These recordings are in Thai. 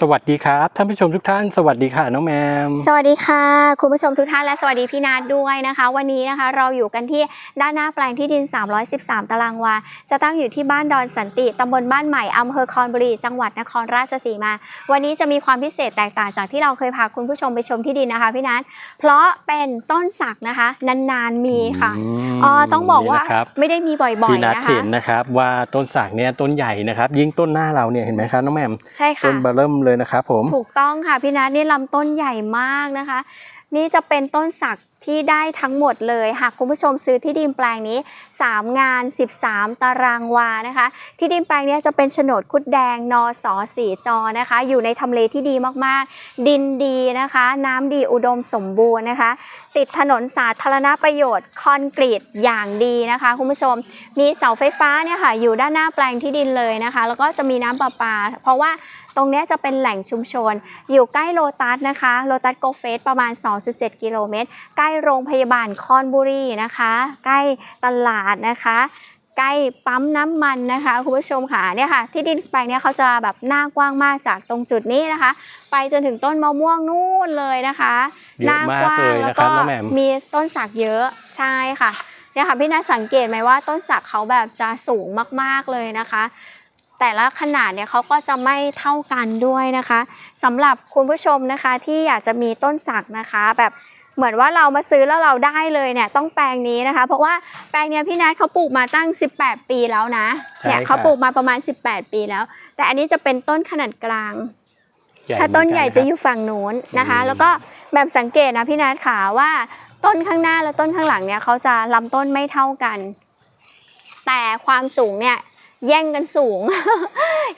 สวัสดีครับท่านผู้ชมทุกท่านสวัสดีค่ะน้องแมม สวัสดีค่ะ คุณผู้ชมทุกท่านและสวัสดีพี่นาดด้วยนะคะ วันนี้นะคะเราอยู่กันที่ด้านหน้าแปลงที่ดิน 313 ตารางวา จะตั้งอยู่ที่บ้านดอนสันติตำบลบ้านใหม่อำเภอคอนบุรีจังหวัดนครราชสีมา วันนี้จะมีความพิเศษแตกต่างจากที่เราเคยพาคุณผู้ชมไปชมที่ดินนะคะพี่นัทเพราะเป็นต้นสักนะคะ นานๆมีค่ะมอ๋อต้องบอกว่านี่นะครับไม่ได้มีบ่อยพี่นัทๆนะคะเห็นนะครับว่าต้นสักเนี่ยต้นใหญ่นะครับ ยิ่งต้นหน้าเราเนี่ยเห็นไหมครับน้องแมมใช่ต้ค่ะนเบอร์เริ่มเลยนะครับผม ถูกต้องค่ะพี่นัทนี่ลำต้นใหญ่มากนะคะ นี่จะเป็นต้นสัก ที่ได้ทั้งหมดเลย หากคุณผู้ชมซื้อที่ดินแปลงนี้ 3 งาน 13 ตารางวานะคะ ที่ดินแปลงนี้จะเป็นโฉนดคุดแดงนอสอสีจอนะคะ อยู่ในทำเลที่ดีมากๆ ดินดีนะคะ น้ำดีอุดมสมบูรณ์นะคะ ติดถนนสาธารณประโยชน์คอนกรีตอย่างดีนะคะ คุณผู้ชม มีเสาไฟฟ้าเนี่ยค่ะอยู่ด้านหน้าแปลงที่ดินเลยนะคะ แล้วก็จะมีน้ำประปา เพราะว่าตรงนี้จะเป็นแหล่งชุมชน อยู่ใกล้โลตัสนะคะโลตัสโกเฟสประมาณ 2.7 กิโลเมตรใกล้โรงพยาบาลคอนบุรีนะคะ ใกล้ตลาดนะคะใกล้ปั๊มน้ำมันนะคะคุณผู้ชมค่ะเนี่ยค่ะ ที่ดินแปลงเนี้ยเขาจะแบบหน้ากว้างมากจากตรงจุดนี้นะคะ ไปจนถึงต้นมะม่วงนู่นเลยนะคะเยอะมากเลยนะครับน้องแหม่มมีต้นสักเยอะใช่ค่ะเนี่ยค่ะพี่นาสังเกตไหมว่าต้นสักเขาแบบจะสูงมากๆเลยนะคะ แต่ละขนาดเนี่ยเขาก็จะไม่เท่ากันด้วยนะคะสำหรับคุณผู้ชมนะคะที่อยากจะมีต้นสักนะคะแบบ เหมือนว่าเรามาซื้อแล้วเราได้เลยเนี่ยต้องแปลงนี้นะคะ เพราะว่าแปลงเนี้ยพี่นัทเขาปลูกมาตั้ง 18 ปีแล้วนะเนี่ยใช่ค่ะเขาปลูกมาประมาณ 18 ปีแล้ว แต่อันนี้จะเป็นต้นขนาดกลาง ถ้าต้นใหญ่จะอยู่ฝั่งนู้นนะคะอืมแล้วก็แบบสังเกตนะพี่นัทขาว่าต้นข้างหน้าและต้นข้างหลังเนี่ยเขาจะลำต้นไม่เท่ากัน แต่ความสูงเนี่ยแย่งกันสูง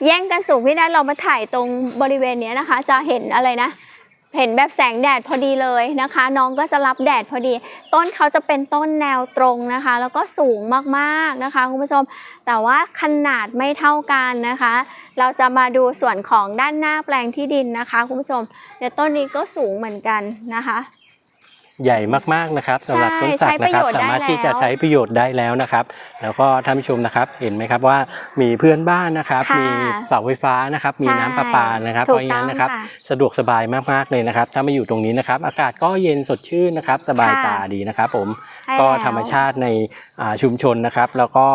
แย่งกันสูงพี่นัทเรามาถ่ายตรงบริเวณเนี้ยนะคะ จะเห็นอะไรนะ เห็นแบบแสงแดดพอดีเลยนะคะ น้องก็จะรับแดดพอดี ต้นเขาจะเป็นต้นแนวตรงนะคะ แล้วก็สูงมากๆนะคะคุณผู้ชม แต่ว่าขนาดไม่เท่ากันนะคะ เราจะมาดูส่วนของด้านหน้าแปลงที่ดินนะคะคุณผู้ชมเดี๋ยวต้นนี้ก็สูงเหมือนกันนะคะ ใหญ่มากๆนะครับสำหรับต้นใช่สักใช้ประนะครับโยชน์ได้สามารถที่จะแล้วใช้ประโยชน์ได้แล้วนะครับ แล้วก็ท่านผู้ชมนะครับ เห็นไหมครับว่ามีเพื่อนบ้านนะครับค่ะมีเสาไฟฟ้านะครับ มีใช่น้ำประปานะครับถูเพกราะฉะนั้นนะครับต้องค่ะสะดวกสบายมากๆเลยนะครับ ถ้ามาอยู่ตรงนี้นะครับ อากาศก็เย็นสดชื่นนะครับ สบายค่ะตาดีนะครับ ผมใช่ก็แล้วธรรมชาติในอ่าชุมชนนะครับ แล้วก็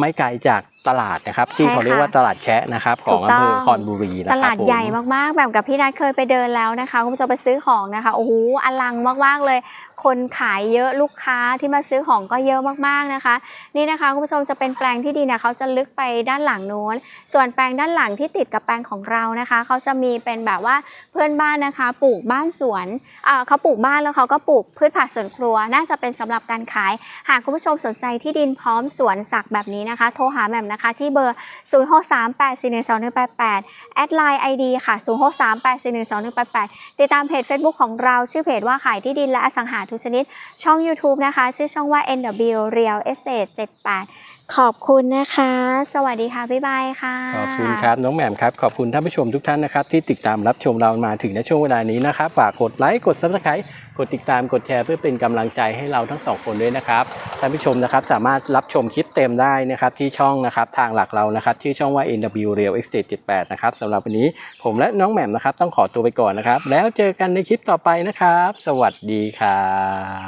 ไม่ไกลจาก ตลาดนะครับ ที่ใช่เขาเรียกค่ะว่าตลาดแชะนะครับขถูองกอำเภอต้องคอนบุรีนะคตรับลาดผมใหญ่มากๆ แบบกับพี่นัทเคยไปเดินแล้วนะคะคุณผู้ชมไปซื้อของนะคะโอ้โหอลังมากๆเลย คนขายเยอะลูกค้าที่มาซื้อของก็เยอะมากๆนะคะ นี่นะคะคุณผู้ชมจะเป็นแปลงที่ดีเนี่ยเขาจะลึกไปด้านหลังโน้น ส่วนแปลงด้านหลังที่ติดกับแปลงของเรานะคะ เขาจะมีเป็นแบบว่าเพื่อนบ้านนะคะ ปลูกบ้านสวนอ่าเขาปลูกบ้านแล้วเขาก็ปลูกพืชผักสวนครัวน่าจะเป็นสำหรับการขาย หากคุณผู้ชมสนใจที่ดินพร้อมสวนสักแบบนี้นะคะ โทรหาแหม่มนะคะ ที่เบอร์ 0638412188 แอดไลน์ ID ค่ะ 0638412188 ติดตามเพจ Facebook ของเราชื่อเพจว่าขายที่ดินและอสังหาทุกชนิด ช่อง YouTube นะคะ ชื่อช่องว่า NW Real Estate 78ขอบคุณนะคะ สวัสดีค่ะ บ๊ายบายค่ะ ขอบคุณครับ น้องแหม่มครับ ขอบคุณท่านผู้ชมทุกท่านนะครับ ที่ติดตามรับชมเรามาถึงในช่วงเวลานี้นะครับ ฝากกดไลค์ กดซับสไครต์กดติดตาม กดแชร์เพื่อเป็นกำลังใจให้เราทั้งสองคนด้วยนะครับ ท่านผู้ชมนะครับ สามารถรับชมคลิปเต็มได้นะครับที่ช่องนะครับทางหลักเรานะครับชื่อช่องว่า NW Real Estate 78นะครับสำหรับวันนี้ผมและน้องแหม่มนะครับต้องขอตัวไปก่อนนะครับ แล้วเจอกันในคลิปต่อไปนะครับ สวัสดีครั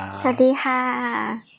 บ สวัสดีค่ะ